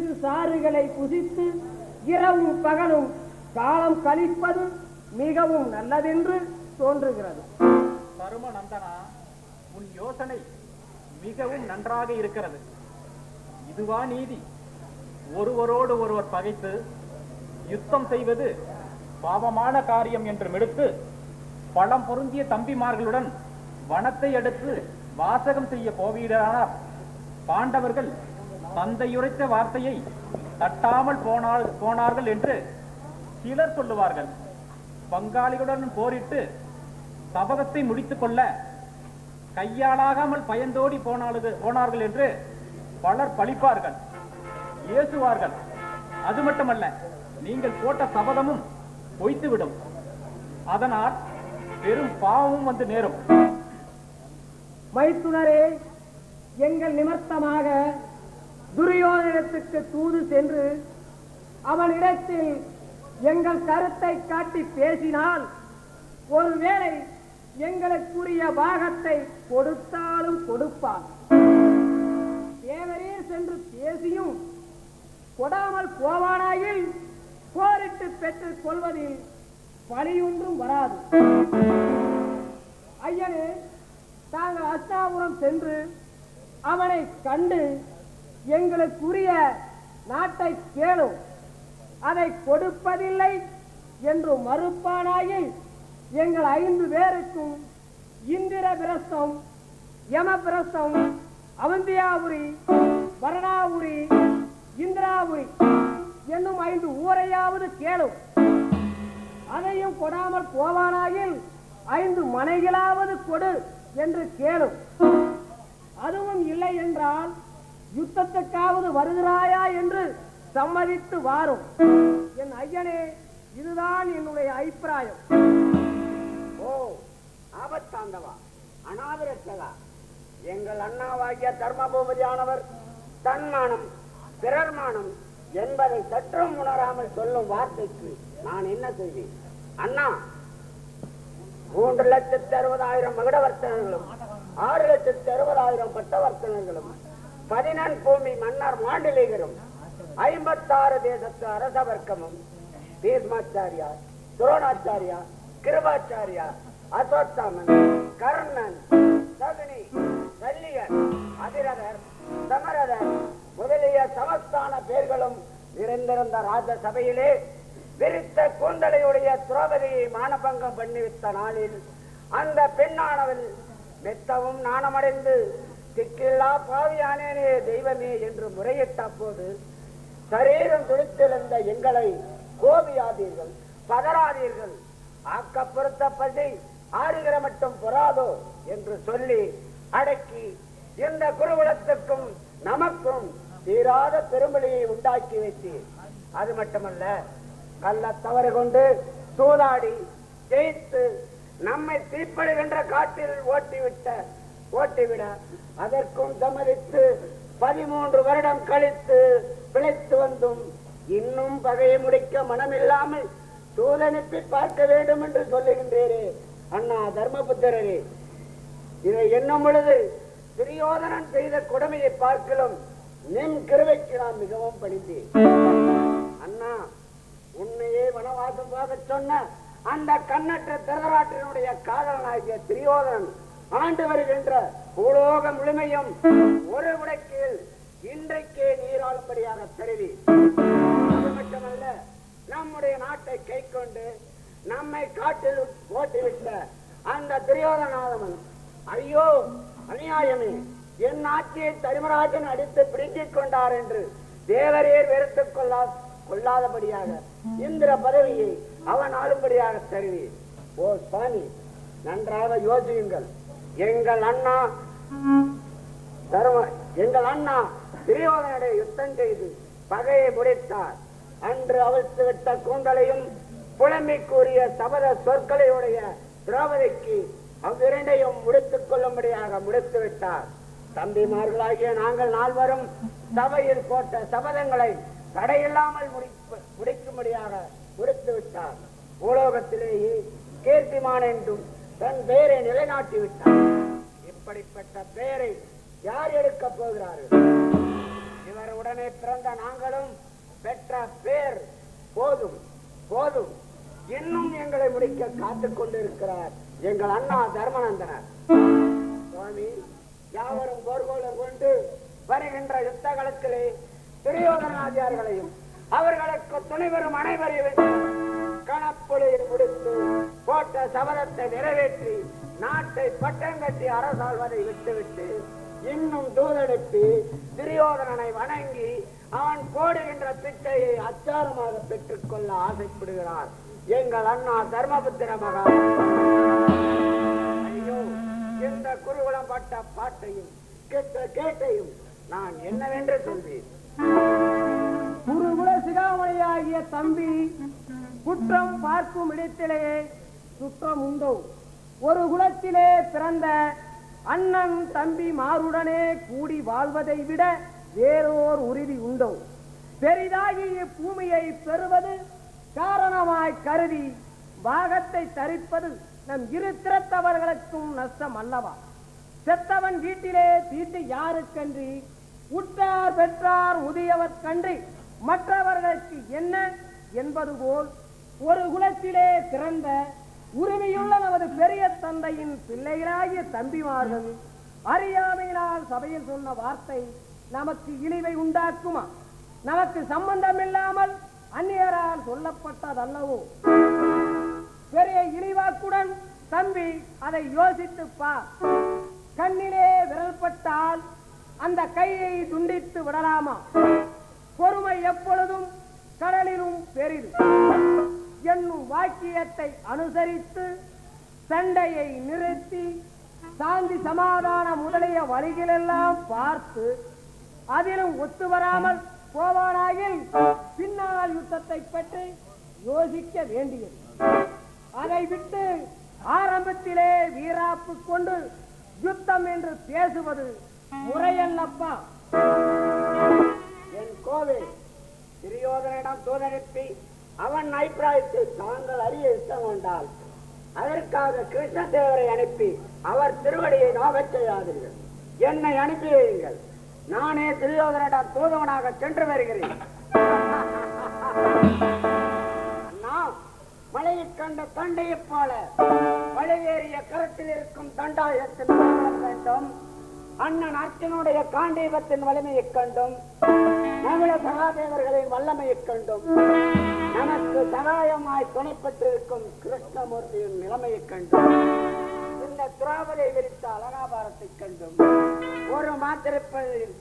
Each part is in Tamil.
சிறு சாறுகளை புசித்து இரவும் பகலும் காலம் கழிப்பது மிகவும் நல்லதென்று தோன்றுகிறது. தரும நந்தனா உன் யோசனை மிகவும் நன்றாக இருக்கிறது. இதுவா நீதி? ஒருவரோடு ஒருவர் பகைத்து யுத்தம் செய்வது பாவமான காரியம் என்று மெடுத்து பழம் பொருந்திய தம்பிமார்களுடன் வனத்தை எடுத்து வாசகம் செய்ய போவீரானார். பாண்டவர்கள் தந்தையுரைத்த வார்த்தையை தட்டாமல் போனால் போனார்கள் என்று சிலர் சொல்லுவார்கள். பங்காளிகளுடன் போரிட்டு சபகத்தை முடித்துக் கொள்ள கையாளாகாமல் பயந்தோடி போனாலது போனார்கள் என்று பலர் பழிப்பார்கள் ஏசுவார்கள். அது மட்டுமல்ல நீங்கள் போட்ட சபதமும் பொய்த்துவிடும். அதனால் பெரும் பாவமும் வந்து நேரும். வைத்துனரே எங்கள் நிமித்தமாக துரியோதனத்துக்கு தூது சென்று அவனிடத்தில் எங்கள் கருத்தை காட்டி பேசினால் ஒருவேளை எங்களுக்குரிய பாகத்தை கொடுத்தாலும் கொடுப்பான். தேவரே சென்று பேசியும் கொடாமல் போவானாயில் போரிட்டு பெற்றுக் கொள்வதில் பழியொன்றும் வராது. ஐயனே தாங்கள் அஸ்தாபுரம் சென்று அவனை கண்டு எங்களுக்குரிய நாட்டை கேளும். அதை கொடுப்பதில்லை என்று மறுப்பானாயில் எங்கள் ஐந்து பேருக்கும் இந்திர பிரஸ்தம் யம பிரஸ்தம் அவந்தியாபுரி வரணாபுரி இந்திராபுரி என்னும் ஐந்து ஊரையாவது கேளும். அதையும் கொடாமல் போவானாயில் ஐந்து மனைகளாவது கொடு என்று கேளும். அதுவும் இல்லை என்றால் யுத்தத்துக்காவது வருகிறாயா என்று சம்மதித்து வாரும். என் ஐயனே இதுதான் என்னுடைய அபிப்பிராயம். ஓ ஆபத்தாந்தவா அனாதரத்ததா எங்கள் அண்ணாவாகிய தர்மபூபதியானவர் தன்மானம் பிறர்மானம் என்பதை சற்றும் உணராமல் சொல்லும் வார்த்தைக்கு நான் என்ன செய்வேன்? அண்ணா மூன்று லட்சத்தி அறுபதாயிரம் மகுடவர்த்தனர்களும் ஆறு லட்சத்தி அறுபதாயிரம் பட்டவர்த்தனர்களும் பதினெண் பூமி மன்னர் மாண்டிலிகரும் ஐம்பத்தாறு தேசத்து அரச வர்க்கமும் பீஷ்மாச்சாரியார் துரோணாச்சாரியார் கிருபாச்சாரியார் அசோத்தாமன் கர்ணன் சகுனி சல்லியர் அதிரதர் சமரதர் முதலிய சமஸ்தான பேர்களும் நிறைந்திருந்த ராஜசபையிலே விரித்த கூந்தலையுடைய துரோபதியை மானபங்கம் பண்ணிவித்த நாளில் அந்த பெண்ணானவள் மெத்தவும் நாணமடைந்து திக்கில்லா பாவியானேனே தெய்வமே என்று முறையிட்ட போது சரீரம் துணித்திருந்த எங்களை கோபியாதீர்கள் பதறாதீர்கள். ஆக்க பொறுத்த பசி ஆடுகிற மட்டும் பொறாதோ என்று சொல்லி அடக்கி இந்த குருகுலத்துக்கும் நமக்கும் தீராத பெருமொழியை உண்டாக்கி வைத்தீர். அது மட்டுமல்ல கல்ல தவறு கொண்டு சூதாடி ஜெயித்து நம்மை தீப்படுகின்ற காட்டில் ஓட்டிவிட்ட ஓட்டிவிட அதற்கும் சமரித்து பதிமூன்று வருடம் கழித்து பிழைத்து வந்தும் இன்னும் பகையை முடிக்க மனமில்லாமல் சூதனுப்பி பார்க்க வேண்டும் என்று சொல்லுகின்றேரே அண்ணா தர்மபுத்திரரே இதை எண்ணும் பொழுது துரியோதனன் செய்த கொடுமையை பார்க்கலும் நின் கிருவைக்கு நான் மிகவும் படித்தேன் அண்ணா உன்னையே வனவாசம் போக சொன்ன அந்த கண்ணற்ற திருதராட்டினுடைய காதலனாகிய திரியோதனன் ஆண்டு வருகின்ற பூலோக முழுமையும் ஒரு உடைக்கில் இன்றைக்கே நீராளும்படியாக தருவி அது மட்டுமல்ல நம்முடைய நாட்டை கை கொண்டு நம்மை காட்டில் ஓட்டிவிட்ட அந்த துரியோதனாதவன் ஐயோ அநியாயமே என் ஆட்சியை தருமராஜன் அடித்து பிடுங்கிக் கொண்டார் என்று தேவரேர் வெறுத்துக் கொள்ளா கொள்ளாதபடியாக இந்திர பதவியை அவன் ஆளும்படியாக தருவி. ஓ சுவாமி நன்றாக யோசியுங்கள். எங்கள் அண்ணா தர்ம எங்கள் அண்ணா துரியோதனுடைய யுத்தம் செய்து பகையை முடித்தார் அன்று அவிழ்த்து விட்ட கூந்தலையும் புலமைக்குரிய கூறிய சபத சொற்களையுடைய திரௌபதிக்கு அவ்விரண்டையும் முடித்துக் கொள்ளும்படியாக முடித்து விட்டார். தம்பிமார்களாகிய நாங்கள் நால்வரும் சபையில் போட்ட சபதங்களை தடையில்லாமல் முடிப்பு- முடிக்கும்படியாக முடித்து விட்டார். பூலோகத்திலேயே கீர்த்திமான் என்றும் தன் பெயரை நிலைநாட்டி விட்டார் இப்படிப்பட்ட பெயரை யார் எடுக்க போகிறார்கள்? இவர் உடனே பிறந்த நாங்களும் பெற்ற பேர் போதும் போதும். இன்னும் எங்களை முடிக்க காத்துக் கொண்டிருக்கிறார் எங்கள் அண்ணா தர்மநந்தனர். சுவாமி யாவரும் போர்கோளம் கொண்டு வருகின்ற யுத்த களத்திலே துரியோதனாதியார்களையும் அவர்களுக்கு துணைவரும் அனைவரையும் கணப்புலையில் முடித்து போட்ட சபதத்தை நிறைவேற்றி நாட்டை பட்டம் கட்டி அரசாழ்வதை விட்டுவிட்டு இன்னும் தூதெடுத்து துரியோதனனை வணங்கி அவன் போடுகின்ற பிச்சையை அச்சாரமாக பெற்றுக்கொள்ள ஆசைப்படுகிறார். எங்கள் அண்ணா தர்மபுத்திர மகா. ஐயோ இந்த குருகுலம் பட்ட பாட்டையும் கெட்ட கேட்டையும் நான் என்னவென்று சொல்வேன்? குருகுல சிகாமணியாகிய தம்பி குற்றம் பார்க்கும் இடத்திலேயே சுற்றம் உண்டோ ஒரு குலத்திலே பிறந்த அண்ணன் தம்பி மாருடனே கூடி வாழ்வதை விட வேறோர் உறுதி உண்டோ? பெரிதாகி இப்பூமியை பெறுவது காரணமாய் கருதி பாகத்தை தரிப்பது நம் இரு திறத்தவர்களுக்கும் நஷ்டம் அல்லவா? செத்தவன் வீட்டிலே தீட்டு யாருக்கன்றி? உற்றார் பெற்றார் முதியவர் கன்றி மற்றவர்களுக்கு என்ன என்பது போல் ஒரு குலத்திலே பிறந்த உரிமையுள்ள நமது பெரிய தந்தையின் பிள்ளைகளாகிய தம்பிமார்கள் அறியாமையினால் சபையில் சொன்ன வார்த்தை நமக்கு இழிவை உண்டாக்குமா? நமக்கு சம்பந்தம் இல்லாமல் அந்நியரால் சொல்லப்பட்டதல்லவோ? பெரிய இழிவாக்குடன் தம்பி அதை யோசித்துப் பார் கண்ணிலே விரல் பட்டால் அந்த கையை துண்டித்து விடலாமா? பொறுமை எப்பொழுதும் கடலிலும் பெரிது என்னும் வாக்கியத்தை அனுசரித்து சண்டையை நிறுத்தி சாந்தி சமாதான முதலிய வழிகளெல்லாம் பார்த்து அதிலும் ஒத்து வராமல் போவானாயில் பின்னால் யுத்தத்தை பற்றி யோசிக்க வேண்டியது. அதை விட்டு ஆரம்பத்திலே வீராப்பு கொண்டு யுத்தம் என்று பேசுவது முறையல்லப்பா. என் கோவில் துரியோதனிடம் தூதனுப்பி அவன் அபிப்பிராயத்தை தாங்கள் அறிய இஷ்டம் கொண்டால் அதற்காக கிருஷ்ணதேவரை அனுப்பி அவர் திருவடியை நோகச் செய்யாதீர்கள். என்னை அனுப்பி வையுங்கள். நானே துரியோதனிடம் தூதவனாக சென்று வருகிறேன். நான் மலையைக் கண்ட தண்டையைப் போல மலையேறிய கரத்தில் இருக்கும் தண்டாயத்தின் வேண்டும் அண்ணன் அர்ச்சனுடைய காண்டீபத்தின் வலிமையைக் கண்டும் தமிழ சகாதேவர்களின் வல்லமையைக் கண்டும் நமக்கு சகாயமாய் துணைப்பட்டிருக்கும் கிருஷ்ணமூர்த்தியின் நிலைமையை கண்டும். இந்த துராவலை விரித்த அலனாபாரத்தை கண்டும். ஒரு மாத்திருப்பதில்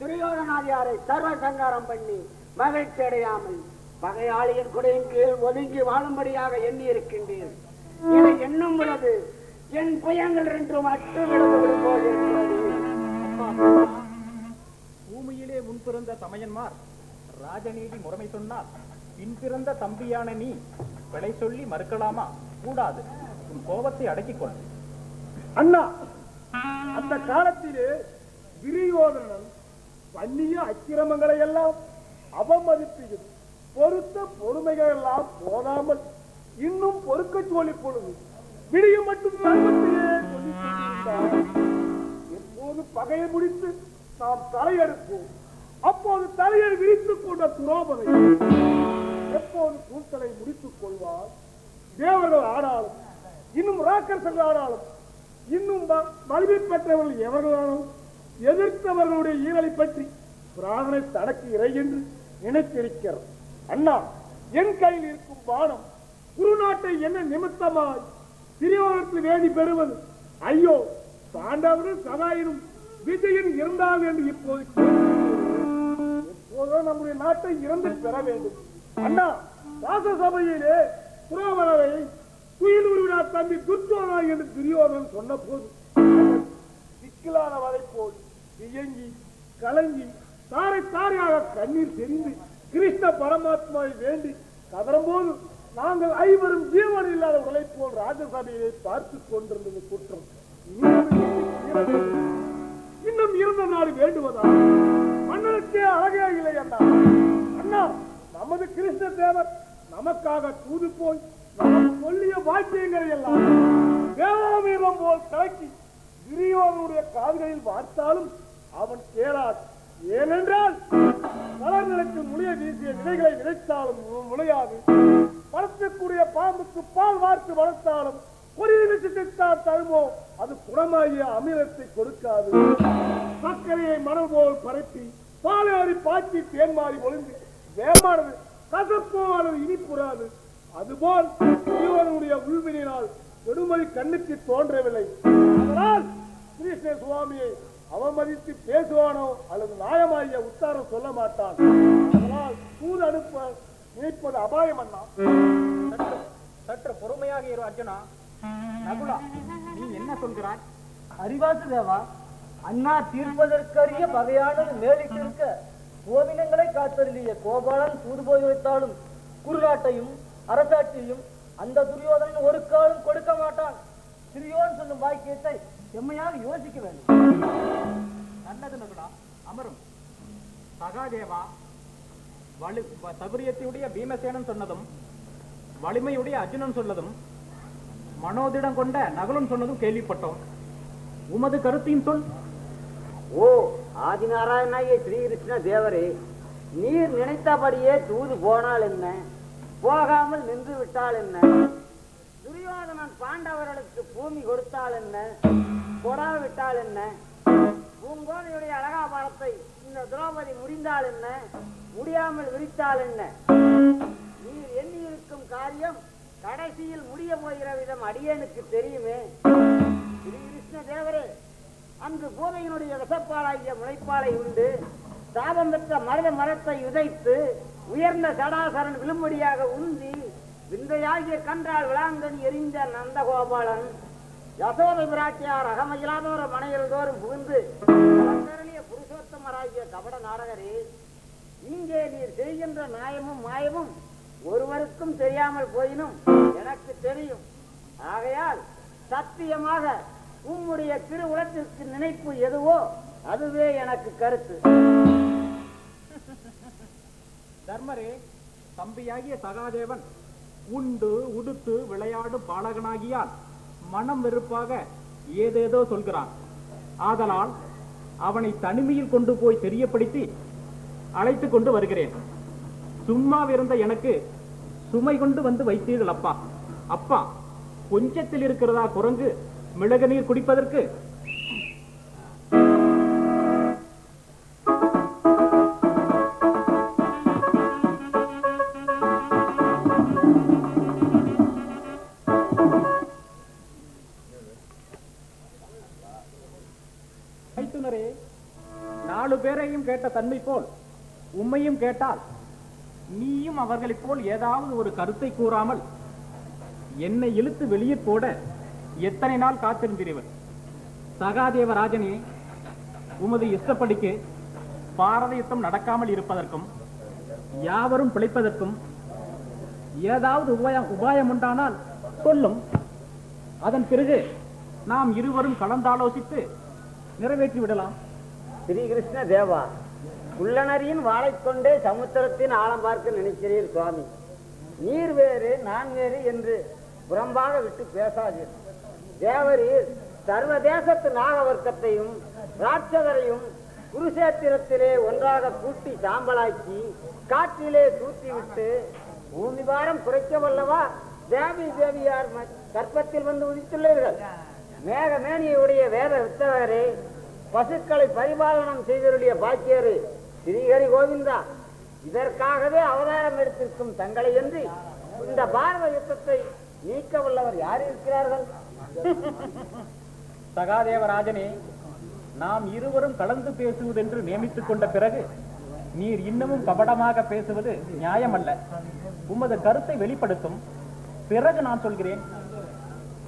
துரியோதனாதியாரை சர்வ சங்காரம் பண்ணி மகிழ்ச்சி அடையாமல் பகையாளியின் குடையின் கீழ் ஒதுங்கி வாழும்படியாக எண்ணி இருக்கின்றேன் இதை எண்ணும் பொழுது என் புயங்கள் ரெண்டு மட்டும் விழுந்து போல் பூமியிலே முன் பிறந்த தமையன்மார் ராஜநீதி முறைமை சொன்னார். பின்பிறந்த தம்பியான நீ விளை சொல்லி மறுக்கலாமா? கூடாது. உன் கோபத்தை அடக்கிக் கொள். அண்ணா அந்த காலத்திலே துரியோதனன் பண்ணிய அக்கிரமங்களை எல்லாம் அவமதித்து பொறுத்த பொறுமைகள் எல்லாம் போதாமல் இன்னும் பொறுக்க சொல்லி பொழுது விடிய மட்டும் எப்போது பகையை முடித்து நாம் தலையெடுப்போம். அப்போது தலையை விரித்துக் கொண்ட துரோபதை எப்போது கூட்டலை முடித்துக் கொள்வார்? தேவர்கள் ஆனாலும் இன்னும் ராக்கர்கள் ஆனாலும் இன்னும் மல்வி வலிமை பெற்றவர்கள் எவர்களாலும் எதிர்த்தவர்களுடைய ஈரலை பற்றி பிராணனை தனக்கு இறை என்று நினைத்திருக்கிறார் அண்ணா என் கையில் இருக்கும் பானம் குருநாட்டை என்ன நிமித்தமாய் திரியோகத்தில் வேண்டி பெறுவது? ஐயோ பாண்டவரும் சதாயினும் விஜயன் இருந்தால் என்று இப்போது எப்போதோ நம்முடைய நாட்டை இறந்து பெற வேண்டும். அண்ணா வாச சபையிலே ராசசபையிலே புரோவரரை துயிலூரினார் தம்பி துர்ச்சோனா என்று துரியோதன் சொன்ன போது சிக்கலான வரை போல் இயங்கி கலங்கி தாரை தாரையாக கண்ணீர் தெரிந்து கிருஷ்ண பரமாத்மாவை வேண்டி கதறும்போது நாங்கள் ஐவரும் ஜீவன் இல்லாத உடலை போல் ராஜசபையை பார்த்துக் கொண்டிருந்தது குற்றம். இன்னும் இன்னும் இருந்த நாடு வேண்டுவதா கிருஷ்ண தேவர் நமக்காக தூது போய் நமக்கு சொல்லிய வாக்கியங்களை எல்லாம் வேதாமீரம் போல் கலக்கி துரியோதனுடைய காதுகளில் வார்த்தாலும் அவன் கேளாது ஏனென்றால் வளர் நிலத்தில் முளைய வீசிய விதைகளை விதைத்தாலும் மு- முளையாது. வளர்க்கக்கூடிய பாம்புக்கு பால் வார்த்து வளர்த்தாலும் பொறியினை தருமோ அது குணமாகிய அமிலத்தை கொடுக்காது. சர்க்கரையை மனம் போல் பரப்பி பாலாரி பாய்ச்சி தேன்மாறி ஒளிந்து வேமானது கசப்போ இனிப்புறாது. அதுபோல் ஜீவனுடைய உள்வினால் வெடுமதி கண்ணுக்கு தோன்றவில்லை. அதனால் கிருஷ்ண சுவாமியை அவமதித்து பேசுவானோ அல்லது நியாயமாகிய உத்தாரம் சொல்ல மாட்டான். அதனால் தூது அனுப்ப நினைப்பது அபாயம் அண்ணா. சற்று சற்று பொறுமையாக இரு அர்ஜுனா. நகுலா நீ என்ன சொல்கிறாய்? அறிவாசு தேவா அண்ணா தீர்ப்பதற்கரிய வகையானது மேலிட்டு கோவினங்களை கோவிலங்களை காத்தருளிய கோபாலன் தூது போய் வைத்தாலும் குருநாட்டையும் அரசாட்சியையும் அந்த துரியோதனன் ஒரு காலம் கொடுக்க மாட்டான். சிறியோன் சொல்லும் வாக்கியத்தை செம்மையாக யோசிக்க வேண்டும். நல்லது நகுடா அமரும். சகாதேவா வலு வ- சபரியத்தையுடைய பீமசேனன் சொன்னதும் வலிமையுடைய அர்ஜுனன் சொன்னதும் மனோதிடம் கொண்ட நகலும் சொன்னதும் கேள்விப்பட்டோம். உமது கருத்தையும் சொல். ஓ ஆதிநாராயணாகிய ஸ்ரீகிருஷ்ண தேவரே நீர் நினைத்தபடியே தூது போனால் என்ன? போகாமல் நின்று விட்டால் என்ன? துரியோதனன் பாண்டவர்களுக்கு பூமி கொடுத்தால் என்ன? கொடாவிட்டால் என்ன? பூங்கோதையுடைய அழகாபாரத்தை இந்த திரௌபதி முடிந்தால் என்ன? முடியாமல் விரித்தால் என்ன? நீர் எண்ணி இருக்கும் காரியம் கடைசியில் முடிய போகிற விதம் அடியனுக்கு தெரியுமே? ஸ்ரீகிருஷ்ண தேவரே அன்று பூதையினுடைய விசப்பாலாகிய முளைப்பாலை உண்டு. சாபம் பெற்ற மருத மரத்தை உதைத்து உயர்ந்த சடாசரன் விழும்படியாக உந்தி விந்தையாகிய கன்றால் விளாங்கன் எரிந்த நந்தகோபாலன். யசோதை பிராட்டியார் அகமயிலாதோர மனையில் தோறும் புகுந்து புருஷோத்தமராகிய கபட நாடகரே இங்கே நீர் செய்கின்ற நியாயமும் மாயமும் ஒருவருக்கும் தெரியாமல் போயினும் எனக்கு தெரியும். ஆகையால் சத்தியமாக உம்முடைய திருவுலத்திற்கு நினைப்பு எதுவோ அதுவே எனக்கு கருத்து. தர்மரே தம்பியாகிய சகாதேவன் உண்டு உடுத்து விளையாடும் பாலகனாகியால் மனம் வெறுப்பாக ஏதேதோ சொல்கிறான். ஆதலால் அவனை தனிமையில் கொண்டு போய் தெரியப்படுத்தி அழைத்து கொண்டு வருகிறேன். சும்மாவிருந்த எனக்கு சுமை கொண்டு வந்து வைத்தீர்கள் அப்பா. அப்பா கொஞ்சத்தில் இருக்கிறதா குரங்கு? மிளகு நீர் குடிப்பதற்கு. நாலு பேரையும் கேட்ட தன்மை போல் உம்மையும் கேட்டால் நீயும் அவர்களைப் போல் ஏதாவது ஒரு கருத்தை கூறாமல் என்னை இழுத்து வெளியே போட எத்தனை நாள் காத்திருந்தீர்கள் சகாதேவராஜனே உமது இஷ்டப்படிக்கு பாரத யுத்தம் நடக்காமல் இருப்பதற்கும் யாவரும் பிழைப்பதற்கும் ஏதாவது உபாயம் உபாயம் உண்டானால் சொல்லும். அதன் பிறகு நாம் இருவரும் கலந்தாலோசித்து நிறைவேற்றி விடலாம். ஸ்ரீகிருஷ்ண தேவா உள்ளனரியின் வாழை கொண்டே சமுத்திரத்தின் ஆழம் பார்க்க நினைக்கிறீர் சுவாமி. நீர் வேறு நான் வேறு என்று புறம்பாக விட்டு பேசாதீர். தேவரீர் சர்வதேசத்து நாகவர்க்கத்தையும் ராட்சதரையும் குருஷேத்திரத்திலே ஒன்றாக கூட்டி சாம்பலாக்கி காற்றிலே தூத்திவிட்டு பூமி பாரம் குறைக்க வல்லவா? தேவி தேவியார் கற்பத்தில் வந்து உதித்துள்ளீர்கள். மேகமேனியுடைய வேத வித்தகரே பசுக்களை பரிபாலனம் செய்தருடைய பாக்கியரு ஸ்ரீஹரி கோவிந்தா இதற்காகவே அவதாரம் எடுத்திருக்கும் தங்களை என்று இந்த பாரத யுத்தத்தை நீக்க வல்லவர் யார் இருக்கிறார்கள்? சகாதேவராஜனே நாம் இருவரும் கலந்து பேசுவதென்று நியமித்துக் கொண்ட பிறகு நீர் இன்னமும் கபடமாக பேசுவது நியாயமல்ல. உமது கருத்தை வெளிப்படுத்தும். பிறகு நான் சொல்கிறேன்.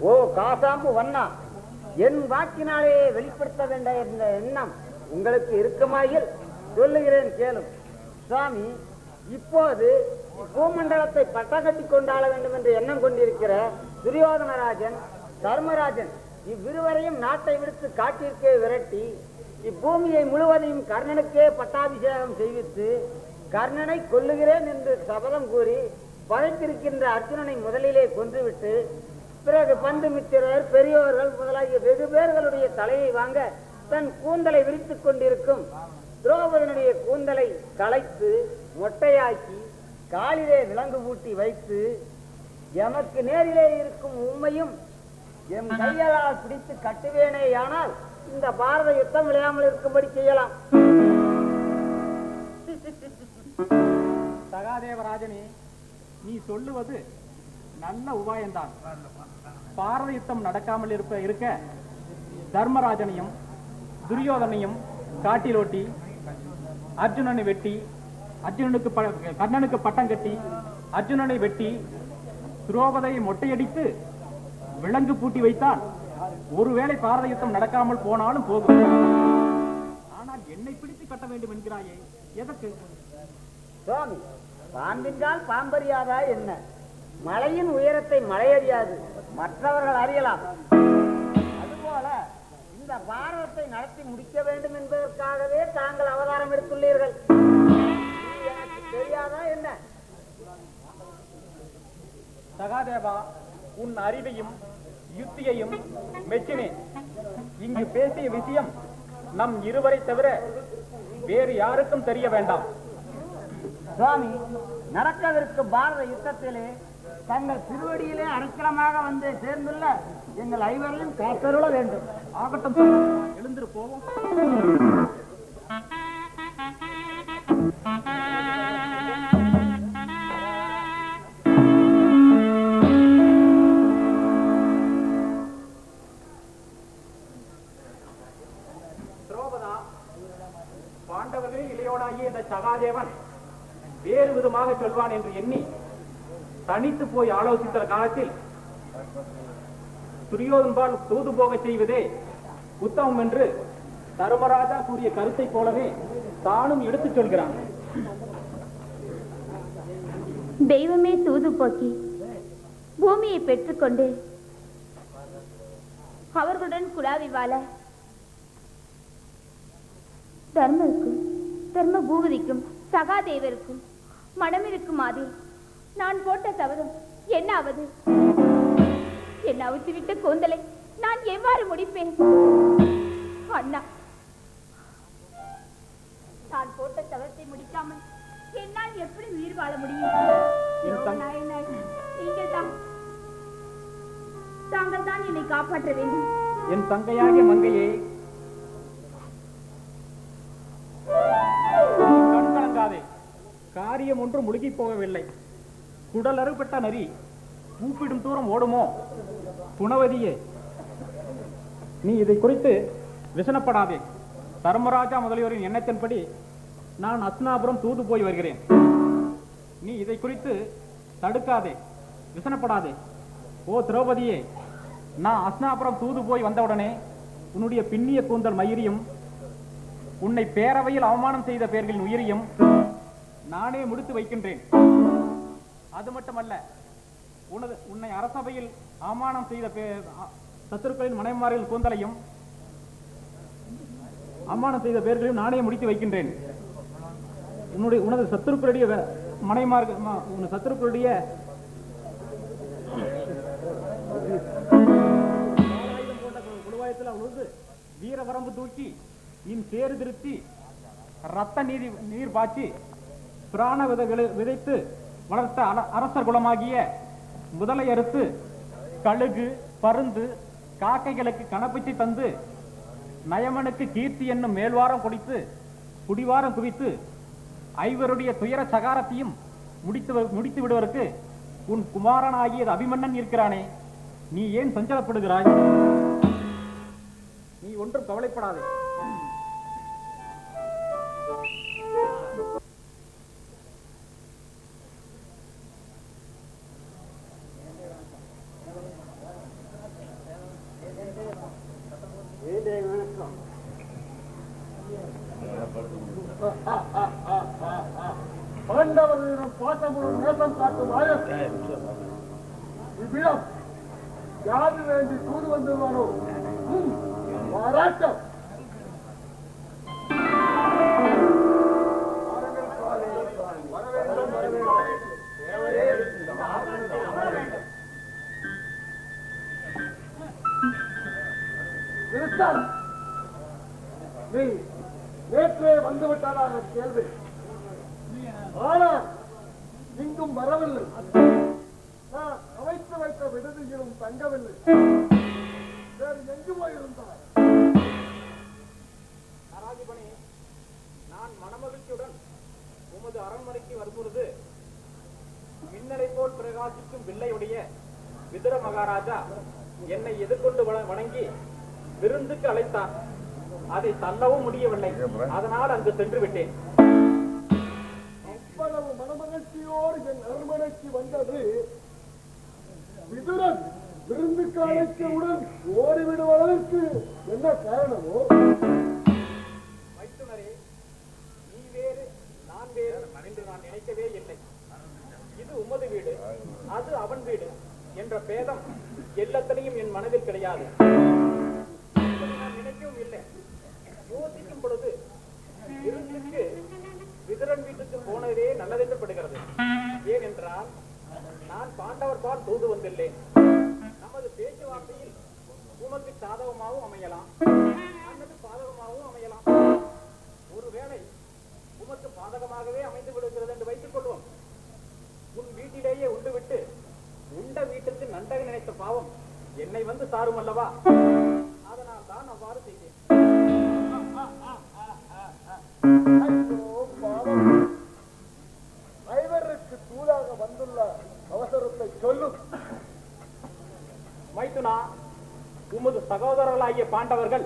ஓ காசாம்பு வண்ணா என் வாக்கினாலே வெளிப்படுத்த வேண்டாம் என்ற எண்ணம் உங்களுக்கு இருக்குமாயில் சொல்லுகிறேன் கேளும். சுவாமி இப்போது பூமண்டலத்தை பட்டகட்டி கொண்டாட வேண்டும் என்று எண்ணம் கொண்டிருக்கிற துரியோதனராஜன் தர்மராஜன் இவ்விருவரையும் நாட்டை விடுத்து காட்டிற்கே விரட்டி இப்பூமியை முழுவதையும் கர்ணனுக்கே பட்டாபிஷேகம் செய்வித்து கர்ணனை கொல்லுகிறேன் என்று சபதம் கூறி பதைத்திருக்கின்ற அர்ஜுனனை முதலிலே கொன்றுவிட்டு பிறகு பந்து மித்திரர் பெரியோர்கள் முதலாகிய வெகு பேர்களுடைய தலையை வாங்க தன் கூந்தலை விரித்துக் கொண்டிருக்கும் துரோபதனுடைய கூந்தலை களைத்து மொட்டையாக்கி காலிலே விலங்கு பூட்டி வைத்து எமக்கு நேரிலே இருக்கும் உண்மையும் எம் கையலால் பிடித்து கட்டுவேனேயானால் இந்த பாரத யுத்தம் விளையாமல் இருக்கும்படி செய்யலாம். சகாதேவராஜனே நீ சொல்லுவது நல்ல உபாயம்தான். பாரத யுத்தம் நடக்காமல் இருப்ப இருக்க தர்மராஜனையும் துரியோதனையும் காட்டிலோட்டி அர்ஜுனனை வெட்டி அர்ஜுனனுக்கு கர்ணனுக்கு பட்டம் கட்டி அர்ஜுனனை வெட்டி துரோபதையை மொட்டையடித்து விலங்கு பூட்டி வைத்தால் ஒருவேளை பாரத யுத்தம் நடக்காமல் போனாலும் போகும். ஆனால் என்னை பிடித்து கட்ட வேண்டும் என்கிறாயே எதற்கு? சுவாமி பாம்பின்கால் பாம்பறியாதா என்ன? மலையின் உயரத்தை மலையறியாது மற்றவர்கள் அறியலாம். அதுபோல இந்த பாரதத்தை நடத்தி முடிக்க வேண்டும் என்பதற்காகவே தாங்கள் அவதாரம் எடுத்துள்ளீர்கள். எனக்கு தெரியாதா என்ன? சகாதேவா உன் அறிவையும் யுக்தியையும் மெச்சினேன். இங்கு பேசிய விஷயம் நம் இருவரை தவிர வேறு யாருக்கும் தெரிய வேண்டாம். சுவாமி நடக்கவிருக்கும் பாரத யுத்தத்திலே தங்கள் திருவடியிலே அனுக்கிரமாக வந்து சேர்ந்துள்ள எங்கள் ஐவரையும் காத்தருள வேண்டும். ஆகட்டும் எழுந்திரு போவோம். பாண்டவர்களே இளையோனாகிய இந்த சகாதேவன் வேறு விதமாக சொல்வான் என்று எண்ணி தனித்து போய் ஆலோசித்த காலத்தில் துரியோதன்பால் தூது போக செய்வதே உத்தமம் என்று தர்மராஜா கூறிய கருத்தை போலவே தானும் எடுத்துச் சொல்கிறான். தெய்வமே தூது போக்கி பூமியை பெற்றுக்கொண்டு அவர்களுடன் குழாவி வாழ தர்மருக்கும் தர்ம பூபதிக்கும் சகாதேவருக்கும் மனமிருக்கும் அதில் நான் போட்ட சபதம் என்ன ஆவது? என்ன அவுத்துவிட்ட கூந்தலை நான் எவ்வாறு முடிப்பேன்? அண்ணா நான் போட்ட சபதத்தை முடிக்காமல் என்னால் எப்படி உயிர் வாழ முடியும்? நீங்கள் தான் தாங்கள் தான் என்னை காப்பாற்ற வேண்டும். என் தங்கையாகிய மங்கையே ஒன்று முழுகி போகவில்லை. குடல் அறுபட்ட நரி கூப்பிடும் தூரம் ஓடுமோ? புனவதியே நீ இதை குறித்து விசனப்படாதே. தர்மராஜா முதலியோரின் எண்ணத்தின்படி நான் அஸ்னாபுரம் தூது போய் வருகிறேன். நீ இதை குறித்து தடுக்காதே விசனப்படாதே. ஓ திரௌபதியே நான் அஸ்னாபுரம் தூது போய் வந்தவுடனே உன்னுடைய பின்னிய கூந்தல் மயிரியும் உன்னை பேரவையில் அவமானம் செய்த பேர்களின் உயிரையும் நானே முடித்து வைக்கின்றேன். அது மட்டுமல்ல உனது உன்னை அரசபையில் அவமானம் செய்த சத்துருக்களின் மனைமாரின் கூந்தலையும் அவமானம் செய்த பேர்களையும் நானே முடித்து வைக்கின்றேன். உன்னுடைய உனது சத்துருக்களுடைய வே- மனைமார் உன் சத்துருக்களுடைய ஆயுதம் போட்ட வீரவரம்பு தூக்கி இன் சேறு திருத்தி ரத்த நீதி நீர் பாய்ச்சி பிராண வித விதைத்து வளர்த்த அரசர் குலமாகிய முதலை அறுத்து கழுகு பருந்து காக்கைகளுக்கு கணப்பிச்சு தந்து நயமனுக்கு கீர்த்தி என்னும் மேல்வாரம் குடித்து குடிவாரம் குவித்து ஐவருடைய துயர சகாரத்தையும் முடித்து முடித்து விடுவதற்கு உன் குமாரனாகிய அபிமன்னன் இருக்கிறானே நீ ஏன் சஞ்சலப்படுகிறாய்? நீ ஒன்றும் கவலைப்படாதே. பாண்டவர்களிடம் பாசமுடன் நேசம் காட்டும் ஆயர். இவ்விடம் யாரு வேண்டி தூது வந்துள்ளானோ பாராட்டம். வந்து அரண்மனைக்கு வரும்பொழுது மின்னலை போல் பிரகாசிக்கும் வில்லையுடைய விதுர மகாராஜா என்னை எதிர்கொண்டு வணங்கி விருந்துக்கு அழைத்தார். அதை தள்ளவும் முடியவில்லை. அதனால் அங்கு சென்று விட்டேன். அவ்வளவு மனமகிழ்ச்சியோடு என் அரண்மனைக்கு வந்தது. விதுரன் விருந்துக்கு அழைத்தவுடன் ஓடிவிடுவதற்கு என்ன காரணமோ? நான் என்று நான் நினைக்கவே இல்லை. இது உமது வீடு. அது அவன் வீடு என்ற பேதம் எல்லாத்திலையும் என் மனதில் கிடையாது. நான் நினைக்கவும் இல்லை. யோசிக்கும் பொழுது விருந்துக்கு விதரன் வீட்டுக்கு போனதே நல்லதென்று படுகிறது. ஏனென்றால் நான் பாண்டவர் பால் தூது வந்துள்ளேன். நமது பேச்சுவார்த்தையில் உமக்கு சாதகமாகவும் அமையலாம். அல்லது பாதகமாகவும் அமையலாம். ஒருவேளை உமக்கு பாதகமாகவே அமைந்து விடுகிறது என்று வைத்துக் கொள்வோம். உன் வீட்டிலேயே உண்டுவிட்டு உண்ட வீட்டுக்கு நண்டக நினைத்த பாவம் என்னை வந்து சாரும் அல்லவா? அதனால் தான் அவ்வாறு செய்தேன். ஐவருக்கு தூதாக வந்துள்ள அவசரத்தை சொல்லும் மைத்துனா உமது சகோதரர்களாகிய பாண்டவர்கள்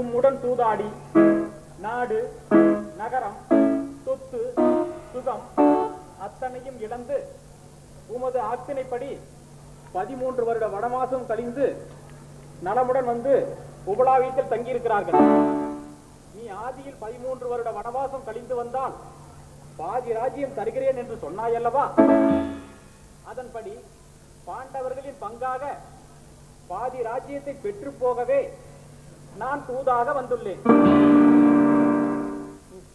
உம்முடன் தூதாடி நாடு நகரம் சொத்து சுகம் அத்தனையும் இழந்து உமது ஆக்கினைப்படி பதிமூன்று வருட வனவாசம் கழிந்து நலமுடன் வந்து உபலா வீட்டில் தங்கியிருக்கிறார்கள். நீ ஆதியில் பதிமூன்று வருட வனவாசம் கழிந்து வந்தால் பாதி ராஜ்யம் தருகிறேன் என்று சொன்னாயல்லவா? அதன்படி பாண்டவர்களின் பங்காக பாதி ராஜ்யத்தை பெற்று போகவே நான் தூதாக வந்துள்ளேன்.